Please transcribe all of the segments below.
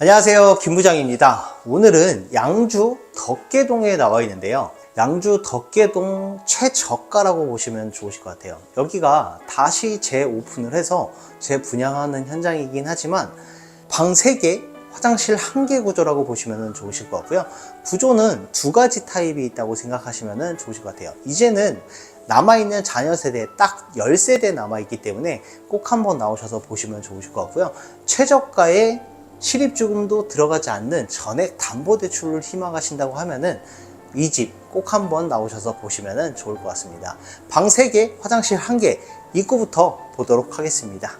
안녕하세요. 김 부장입니다. 오늘은 양주 덕계동에 나와 있는데요. 양주 덕계동 최저가라고 보시면 좋으실 것 같아요. 여기가 다시 재오픈을 해서 재분양하는 현장이긴 하지만 방 3개, 화장실 1개 구조라고 보시면 좋으실 것 같고요. 구조는 두 가지 타입이 있다고 생각하시면 좋으실 것 같아요. 이제는 남아있는 자녀 세대 딱 10세대 남아있기 때문에 꼭 한번 나오셔서 보시면 좋으실 것 같고요. 최저가에 실입주금도 들어가지 않는 전액 담보대출을 희망하신다고 하면은 이 집 꼭 한번 나오셔서 보시면 좋을 것 같습니다. 방 3개, 화장실 1개, 입구부터 보도록 하겠습니다.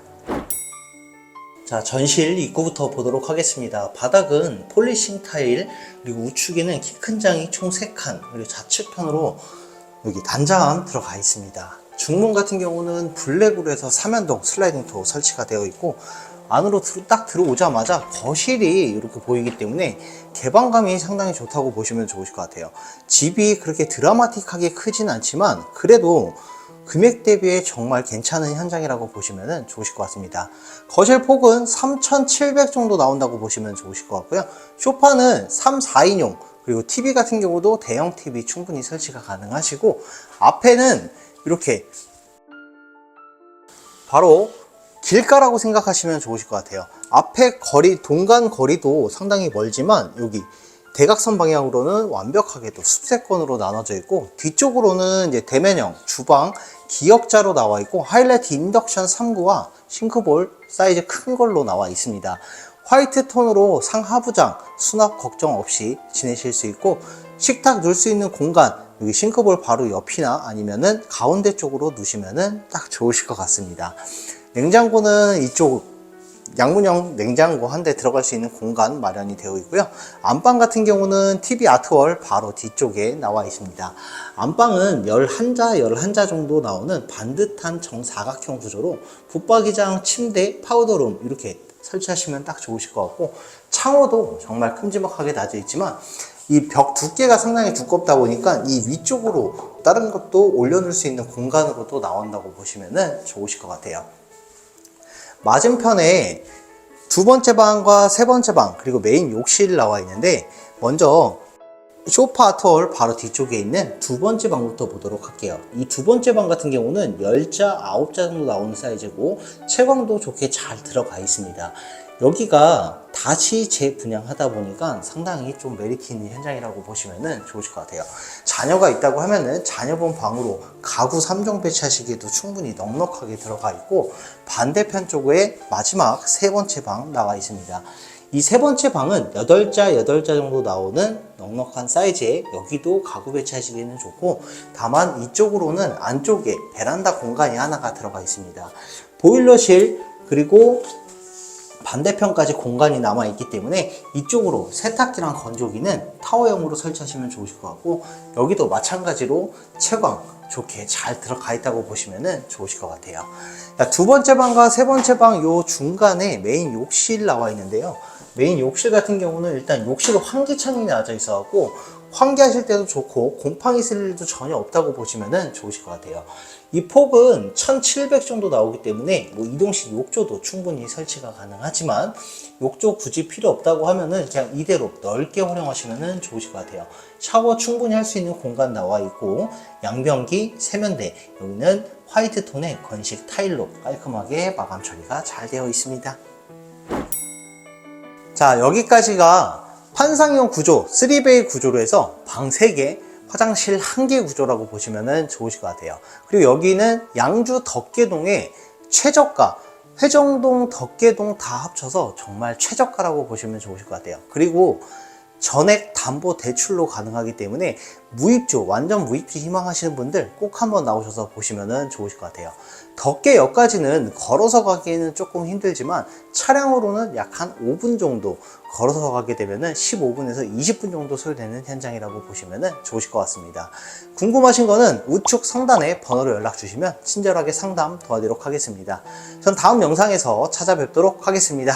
자, 전실 입구부터 보도록 하겠습니다. 바닥은 폴리싱 타일, 그리고 우측에는 키 큰 장이 총 3칸, 그리고 좌측편으로 여기 단자함 들어가 있습니다. 중문 같은 경우는 블랙으로 해서 삼연동 슬라이딩 도어 설치가 되어 있고 안으로 들- 딱 들어오자마자 거실이 이렇게 보이기 때문에 개방감이 상당히 좋다고 보시면 좋으실 것 같아요. 집이 그렇게 드라마틱하게 크진 않지만 그래도 금액 대비에 정말 괜찮은 현장이라고 보시면 좋으실 것 같습니다. 거실 폭은 3,700 정도 나온다고 보시면 좋으실 것 같고요. 소파는 3, 4인용 그리고 TV 같은 경우도 대형 TV 충분히 설치가 가능하시고 앞에는 이렇게 바로 길가라고 생각하시면 좋으실 것 같아요. 앞에 거리, 동간 거리도 상당히 멀지만 여기 대각선 방향으로는 완벽하게 또 숲세권으로 나눠져 있고 뒤쪽으로는 이제 대면형 주방 기역자로 나와 있고 하이라이트 인덕션 3구와 싱크볼 사이즈 큰 걸로 나와 있습니다. 화이트 톤으로 상하부장 수납 걱정 없이 지내실 수 있고 식탁 놓을 수 있는 공간 여기 싱크볼 바로 옆이나 아니면은 가운데 쪽으로 두시면은 딱 좋으실 것 같습니다. 냉장고는 이쪽 양문형 냉장고 한 대 들어갈 수 있는 공간 마련이 되어 있고요. 안방 같은 경우는 TV 아트월 바로 뒤쪽에 나와 있습니다. 안방은 11자, 11자 정도 나오는 반듯한 정사각형 구조로 붙박이장, 침대, 파우더룸 이렇게 설치하시면 딱 좋으실 것 같고 창호도 정말 큼지막하게 낮아 있지만 이 벽 두께가 상당히 두껍다 보니까 이 위쪽으로 다른 것도 올려놓을 수 있는 공간으로도 나온다고 보시면 좋으실 것 같아요. 맞은편에 두 번째 방과 세 번째 방 그리고 메인 욕실 나와 있는데 먼저 소파 아트월 바로 뒤쪽에 있는 두 번째 방부터 보도록 할게요. 이 두 번째 방 같은 경우는 10자, 9자 정도 나오는 사이즈고 채광도 좋게 잘 들어가 있습니다. 여기가 다시 재분양하다 보니까 상당히 좀 메리트 있는 현장이라고 보시면 좋으실 것 같아요. 자녀가 있다고 하면은 자녀분 방으로 가구 3종 배치하시기에도 충분히 넉넉하게 들어가 있고 반대편 쪽에 마지막 세 번째 방 나와 있습니다. 이 세 번째 방은 8자, 8자 정도 나오는 넉넉한 사이즈에 여기도 가구 배치하시기에는 좋고 다만 이쪽으로는 안쪽에 베란다 공간이 하나가 들어가 있습니다. 보일러실 그리고 반대편까지 공간이 남아 있기 때문에 이쪽으로 세탁기랑 건조기는 타워형으로 설치하시면 좋으실 것 같고 여기도 마찬가지로 채광 좋게 잘 들어가 있다고 보시면 좋으실 것 같아요. 자, 두 번째 방과 세 번째 방 요 중간에 메인 욕실 나와 있는데요. 메인 욕실 같은 경우는 일단 욕실 환기창이 나져 있어 갖고 환기하실 때도 좋고 곰팡이 쓸 일도 전혀 없다고 보시면 좋으실 것 같아요. 이 폭은 1700 정도 나오기 때문에 뭐 이동식 욕조도 충분히 설치가 가능하지만 욕조 굳이 필요 없다고 하면은 그냥 이대로 넓게 활용하시면 좋으실 것 같아요. 샤워 충분히 할 수 있는 공간 나와 있고 양변기, 세면대 여기는 화이트 톤의 건식 타일로 깔끔하게 마감 처리가 잘 되어 있습니다. 자, 여기까지가 판상형 구조, 3베이 구조로 해서 방 3개, 화장실 1개 구조라고 보시면 좋으실 것 같아요. 그리고 여기는 양주 덕계동의 최저가, 회정동, 덕계동 다 합쳐서 정말 최저가라고 보시면 좋으실 것 같아요. 그리고 전액 담보 대출로 가능하기 때문에 무입주, 완전 무입주 희망하시는 분들 꼭 한번 나오셔서 보시면 좋으실 것 같아요. 덕계역까지는 걸어서 가기에는 조금 힘들지만 차량으로는 약 한 5분 정도 걸어서 가게 되면 15분에서 20분 정도 소요되는 현장이라고 보시면 좋으실 것 같습니다. 궁금하신 거는 우측 상단에 번호로 연락 주시면 친절하게 상담 도와드리도록 하겠습니다. 전 다음 영상에서 찾아뵙도록 하겠습니다.